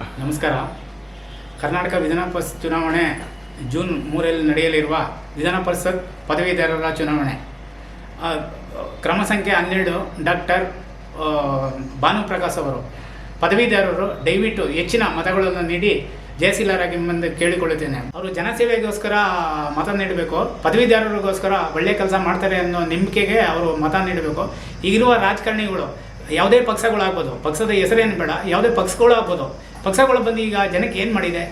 ನಮಸ್ಕಾರ. ಕರ್ನಾಟಕ ವಿಧಾನ ಪರಿಷತ್ ಚುನಾವಣೆ ಜೂನ್ ಮೂರಲ್ಲಿ ನಡೆಯಲಿರುವ ವಿಧಾನ ಪರಿಷತ್ ಪದವೀಧರರ ಚುನಾವಣೆ. ಕ್ರಮ ಸಂಖ್ಯೆ ಹನ್ನೆರಡು ಡಾಕ್ಟರ್ ಭಾನುಪ್ರಕಾಶ್ ಅವರು. ಪದವೀಧರರು ದಯವಿಟ್ಟು ಹೆಚ್ಚಿನ ಮತಗಳನ್ನು ನೀಡಿ ಜಯಶೀಲರಾಗಿ ಮುಂದೆ ಕೇಳಿಕೊಳ್ಳುತ್ತೇನೆ. ಅವರು ಜನಸೇವೆಗೋಸ್ಕರ ಮತ ನೀಡಬೇಕು. ಪದವೀಧರರಿಗೋಸ್ಕರ ಒಳ್ಳೆಯ ಕೆಲಸ ಮಾಡ್ತಾರೆ ಅನ್ನೋ ನಂಬಿಕೆಗೆ ಅವರು ಮತ ನೀಡಬೇಕು. ಈಗಿರುವ ರಾಜಕಾರಣಿಗಳು ಯಾವುದೇ ಪಕ್ಷಗಳಾಗ್ಬೋದು, ಪಕ್ಷದ ಹೆಸರೇನು ಬೇಡ, ಯಾವುದೇ ಪಕ್ಷಗಳು ಆಗ್ಬೋದು ಪಕ್ಷಗಳು ಬಂದು ಈಗ ಜನಕ್ಕೆ ಏನು ಮಾಡಿದೆ?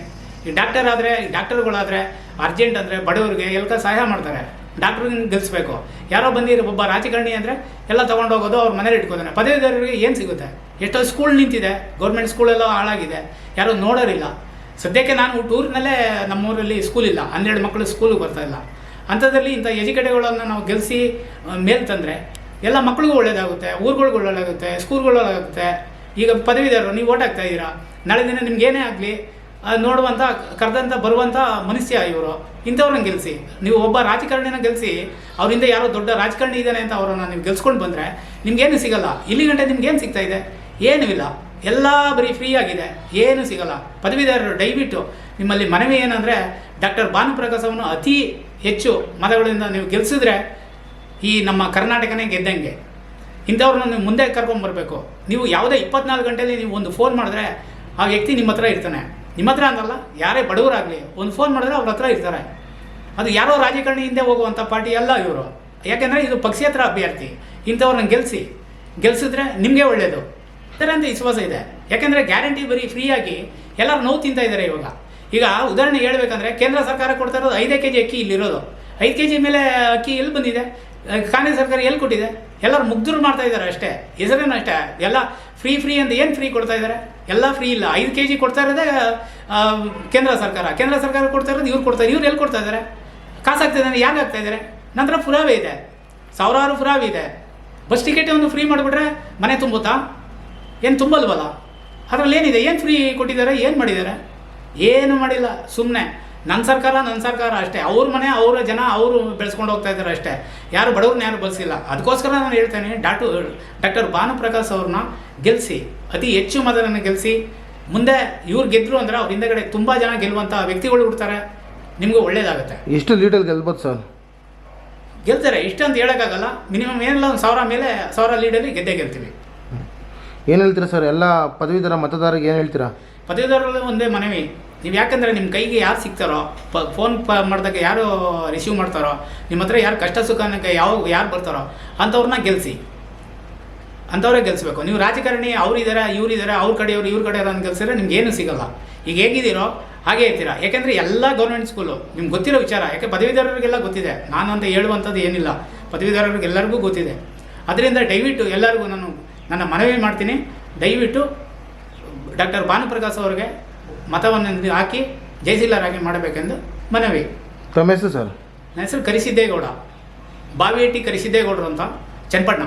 ಈ ಡಾಕ್ಟರ್ ಆದರೆ ಡಾಕ್ಟರ್ಗಳಾದರೆ ಅರ್ಜೆಂಟ್ ಅಂದರೆ ಬಡವರಿಗೆ ಎಲ್ಲ ಸಹಾಯ ಮಾಡ್ತಾರೆ. ಡಾಕ್ಟ್ರಿಗೆ ಗೆಲ್ಲಿಸ್ಬೇಕು ಯಾರೋ ಬಂದಿರೋ ಒಬ್ಬ ರಾಜಕಾರಣಿ ಅಂದರೆ ಎಲ್ಲ ತೊಗೊಂಡೋಗೋದು ಅವ್ರ ಮನೇಲಿ ಇಟ್ಕೋತಾನೆ ಪದವೀಧರರಿಗೆ ಏನು ಸಿಗುತ್ತೆ? ಎಷ್ಟೋ ಸ್ಕೂಲ್ ನಿಂತಿದೆ. ಗೌರ್ಮೆಂಟ್ ಸ್ಕೂಲೆಲ್ಲ ಹಾಳಾಗಿದೆ. ಯಾರೋ ನೋಡೋರಿಲ್ಲ. ಸದ್ಯಕ್ಕೆ ನಾನು ಟೂರ್ನಲ್ಲೇ ನಮ್ಮೂರಲ್ಲಿ ಸ್ಕೂಲ್ ಇಲ್ಲ. ಹನ್ನೆರಡು ಮಕ್ಕಳು ಸ್ಕೂಲಿಗೆ ಬರ್ತಾ ಇಲ್ಲ. ಅಂಥದ್ರಲ್ಲಿ ಇಂಥ ಎಜುಕೇಟೆಗಳನ್ನು ನಾವು ಗೆಲ್ಲಿಸಿ ಮೇಲೆ ತಂದರೆ ಎಲ್ಲ ಮಕ್ಕಳಿಗೂ ಒಳ್ಳೆಯದಾಗುತ್ತೆ ಊರುಗಳಿಗೂ ಒಳ್ಳೆಯದಾಗುತ್ತೆ ಸ್ಕೂಲ್ಗಳು ಈಗ ಪದವೀಧರರು, ನೀವು ಓಟ್ ಹಾಕ್ತಾ ಇದ್ದೀರಾ? ನಾಳೆ ದಿನ ನಿಮ್ಗೆ ಏನೇ ಆಗಲಿ ನೋಡುವಂಥ ಕರೆದಂಥ ಬರುವಂಥ ಮನುಷ್ಯ ಇವರು. ಇಂಥವ್ರನ್ನ ಗೆಲ್ಲಿಸಿ ನೀವು ಒಬ್ಬ ರಾಜಕಾರಣಿನ ಗೆಲ್ಲಿಸಿ ಅವರಿಂದ ಯಾರೋ ದೊಡ್ಡ ರಾಜಕಾರಣಿ ಇದ್ದಾನೆ ಅಂತ ಅವರನ್ನು ನೀವು ಗೆಲ್ಸ್ಕೊಂಡು ಬಂದರೆ ನಿಮ್ಗೇನು ಸಿಗಲ್ಲ? ಇಲ್ಲಿ ಗಂಟೆ ನಿಮ್ಗೇನು ಸಿಗ್ತಾ ಇದೆ? ಏನೂ ಇಲ್ಲ. ಎಲ್ಲ ಬರೀ ಫ್ರೀ ಆಗಿದೆ. ಏನು ಸಿಗಲ್ಲ. ಪದವೀಧರರು, ದಯವಿಟ್ಟು ನಿಮ್ಮಲ್ಲಿ ಮನವಿ ಏನಂದರೆ, ಡಾಕ್ಟರ್ ಭಾನುಪ್ರಕಾಶವನ್ನು ಅತಿ ಹೆಚ್ಚು ಮತಗಳಿಂದ ನೀವು ಗೆಲ್ಲಿಸಿದ್ರೆ ಈ ನಮ್ಮ ಕರ್ನಾಟಕನೇ ಗೆದ್ದಂಗೆ. ಇಂಥವ್ರನ್ನ ನೀವು ಮುಂದೆ ಕರ್ಕೊಂಬರ್ಬೇಕು ನೀವು ಯಾವುದೇ ಇಪ್ಪತ್ನಾಲ್ಕು ಗಂಟೆಯಲ್ಲಿ ನೀವು ಒಂದು ಫೋನ್ ಮಾಡಿದ್ರೆ ಆ ವ್ಯಕ್ತಿ ನಿಮ್ಮ ಹತ್ರ ಇರ್ತಾನೆ. ನಿಮ್ಮ ಹತ್ರ ಅಂದಲ್ಲ ಯಾರೇ ಬಡವರಾಗಲಿ, ಒಂದು ಫೋನ್ ಮಾಡಿದ್ರೆ ಅವ್ರ ಹತ್ರ ಇರ್ತಾರೆ. ಅದು ಯಾರೋ ರಾಜಕಾರಣಿ ಹಿಂದೆ ಹೋಗುವಂಥ ಪಾರ್ಟಿ ಅಲ್ಲ ಇವರು. ಯಾಕೆಂದರೆ ಇದು ಪಕ್ಷೇತರ ಅಭ್ಯರ್ಥಿ. ಇಂಥವ್ರನ್ನ ಗೆಲ್ಲಿಸಿ ಗೆಲ್ಸಿದ್ರೆ ನಿಮಗೆ ಒಳ್ಳೆಯದು ಅಂತ ವಿಶ್ವಾಸ ಇದೆ. ಯಾಕೆಂದರೆ ಗ್ಯಾರಂಟಿ ಬರೀ ಫ್ರೀಯಾಗಿ ಎಲ್ಲರೂ ನೋವು ತಿಂತಾ ಇದ್ದಾರೆ ಇವಾಗ. ಈಗ ಉದಾಹರಣೆ ಹೇಳ್ಬೇಕಂದ್ರೆ ಕೇಂದ್ರ ಸರ್ಕಾರ ಕೊಡ್ತಾ ಇರೋದು ಐದೇ ಕೆ ಜಿ ಅಕ್ಕಿ ಇಲ್ಲಿರೋದು. ಐದು ಕೆ ಜಿ ಮೇಲೆ ಅಕ್ಕಿ ಎಲ್ಲಿ ಬಂದಿದೆ? ಕಾಂಗ್ರೆಸ್ ಸರ್ಕಾರ ಎಲ್ಲಿ ಕೊಟ್ಟಿದೆ? ಎಲ್ಲರೂ ಮುಗ್ಧರು ಮಾಡ್ತಾ ಇದ್ದಾರೆ ಅಷ್ಟೇ. ಹೆಸರೇನು ಅಷ್ಟೇ? ಎಲ್ಲ ಫ್ರೀ ಫ್ರೀ ಅಂತ ಏನು ಫ್ರೀ ಕೊಡ್ತಾ ಇದ್ದಾರೆ? ಎಲ್ಲ ಫ್ರೀ ಇಲ್ಲ. ಐದು ಕೆ ಜಿ ಕೊಡ್ತಾ ಇರೋದೇ ಕೇಂದ್ರ ಸರ್ಕಾರ. ಕೇಂದ್ರ ಸರ್ಕಾರ ಕೊಡ್ತಾ ಇರೋದು ಇವ್ರು ಕೊಡ್ತಾರೆ ಇವ್ರು ಎಲ್ಲಿ ಕೊಡ್ತಾ ಇದ್ದಾರೆ? ಕಾಸು ಇದ್ದಾರೆ ಆಗ್ತಾ ಇದ್ದಾರೆ? ನಂತರ ಪುರಾವೆ ಇದೆ. ಸಾವಿರಾರು ಪುರಾವೆ ಇದೆ. ಬಸ್ ಟಿಕೆಟ್ ಒಂದು ಫ್ರೀ ಮಾಡಿಬಿಟ್ರೆ ಮನೆ ತುಂಬುತ್ತಾ? ಏನು ತುಂಬಲ್ವಲ್ಲ? ಅದರಲ್ಲಿ ಏನಿದೆ ಏನು ಫ್ರೀ ಕೊಟ್ಟಿದ್ದಾರೆ? ಏನು ಮಾಡಿದ್ದಾರೆ? ಏನು ಮಾಡಿಲ್ಲ. ಸುಮ್ಮನೆ ನನ್ನ ಸರ್ಕಾರ ನನ್ನ ಸರ್ಕಾರ ಅಷ್ಟೇ. ಅವ್ರ ಮನೆ ಅವರ ಜನ ಅವರು ಬೆಳೆಸ್ಕೊಂಡು ಹೋಗ್ತಾ ಇದ್ದಾರೆ ಅಷ್ಟೇ. ಯಾರು ಬಡವ್ರನ್ನ ಯಾರು ಬಳಸಿಲ್ಲ. ಅದಕ್ಕೋಸ್ಕರ ನಾನು ಹೇಳ್ತೇನೆ ಡಾಕ್ಟರ್ ಡಾಕ್ಟರ್ ಭಾನುಪ್ರಕಾಶ್ ಅವ್ರನ್ನ ಗೆಲ್ಲಿಸಿ ಅತಿ ಹೆಚ್ಚು ಮತಗಳನ್ನು ಗೆಲ್ಲಿಸಿ ಮುಂದೆ ಇವ್ರು ಗೆದ್ದರು ಅಂದರೆ ಅವ್ರ ಹಿಂದೆಗಡೆ ತುಂಬ ಜನ ಗೆಲ್ಲುವಂಥ ವ್ಯಕ್ತಿಗಳು ಬಿಡ್ತಾರೆ ನಿಮಗೂ ಒಳ್ಳೇದಾಗುತ್ತೆ. ಎಷ್ಟು ಲೀಟರ್ ಗೆಲ್ಬೋದು ಸರ್. ಗೆಲ್ತಾರೆ. ಇಷ್ಟಂತ ಹೇಳೋಕ್ಕಾಗಲ್ಲ. ಮಿನಿಮಮ್ ಏನಿಲ್ಲ ಒಂದು ಸಾವಿರ ಮೇಲೆ ಸಾವಿರ ಲೀಡಲ್ಲಿ ಗೆದ್ದೇ ಗೆಲ್ತೀವಿ. ಏನು ಹೇಳ್ತೀರಾ ಸರ್? ಎಲ್ಲ ಪದವೀಧರ ಮತದಾರರಿಗೆ ಏನು ಹೇಳ್ತೀರಾ? ಪದವೀಧರಲ್ಲೇ ಒಂದೇ ಮನವಿ. ನೀವು ಯಾಕಂದರೆ ನಿಮ್ಮ ಕೈಗೆ ಯಾರು ಸಿಗ್ತಾರೋ, ಪ ಫೋನ್ ಪ ಮಾಡಿದಾಗ ಯಾರು ರಿಸೀವ್ ಮಾಡ್ತಾರೋ ನಿಮ್ಮ ಹತ್ರ ಯಾರು ಕಷ್ಟ ಸುಖನಕ್ಕೆ ಯಾವ, ಯಾರು ಬರ್ತಾರೋ ಅಂಥವ್ರನ್ನ ಗೆಲ್ಲಿಸಿ ಅಂಥವ್ರೇ ಗೆಲ್ಲಿಸ್ಬೇಕು ನೀವು ರಾಜಕಾರಣಿ ಅವ್ರಿದ್ದಾರೆ ಇವ್ರಿದ್ದಾರೆ ಅವ್ರ ಕಡೆಯವರು, ಇವ್ರ ಕಡೆಯವ್ರು ಅಂತ ಗೆಲ್ಸಿದ್ರೆ ನಿಮ್ಗೆ ಏನು ಸಿಗಲ್ಲ. ಈಗ ಹೇಗಿದ್ದೀರೋ ಹಾಗೆ ಇರ್ತೀರಾ. ಯಾಕೆಂದರೆ ಎಲ್ಲ ಗೌರ್ಮೆಂಟ್ ಸ್ಕೂಲು ನಿಮ್ಗೆ ಗೊತ್ತಿರೋ ವಿಚಾರ, ಯಾಕೆ ಪದವೀಧರರಿಗೆಲ್ಲ ಗೊತ್ತಿದೆ. ನಾನು ಅಂತ ಹೇಳುವಂಥದ್ದು ಏನಿಲ್ಲ. ಪದವೀಧರರಿಗೆಲ್ಲರಿಗೂ ಗೊತ್ತಿದೆ. ಅದರಿಂದ ದಯವಿಟ್ಟು ಎಲ್ಲರಿಗೂ ನಾನು ನನ್ನ ಮನವಿ ಮಾಡ್ತೀನಿ. ದಯವಿಟ್ಟು ಡಾಕ್ಟರ್ ಭಾನುಪ್ರಕಾಶ್ ಅವರಿಗೆ ಮತವನ್ನು ಹಾಕಿ ಜಯಶೀಲರಾಗಿ ಮಾಡಬೇಕೆಂದು ಮನವಿ. ತಮ್ಮ ಹೆಸರು ಸರ್? ನನ್ನ ಹೆಸರು ಕರಿಸಿದ್ದೇಗೌಡ. ಬಾವಿಯಟ್ಟಿ ಕರಿಸಿದ್ದೇಗೌಡರು ಅಂತ ಚನ್ನಪಟ್ಟಣ.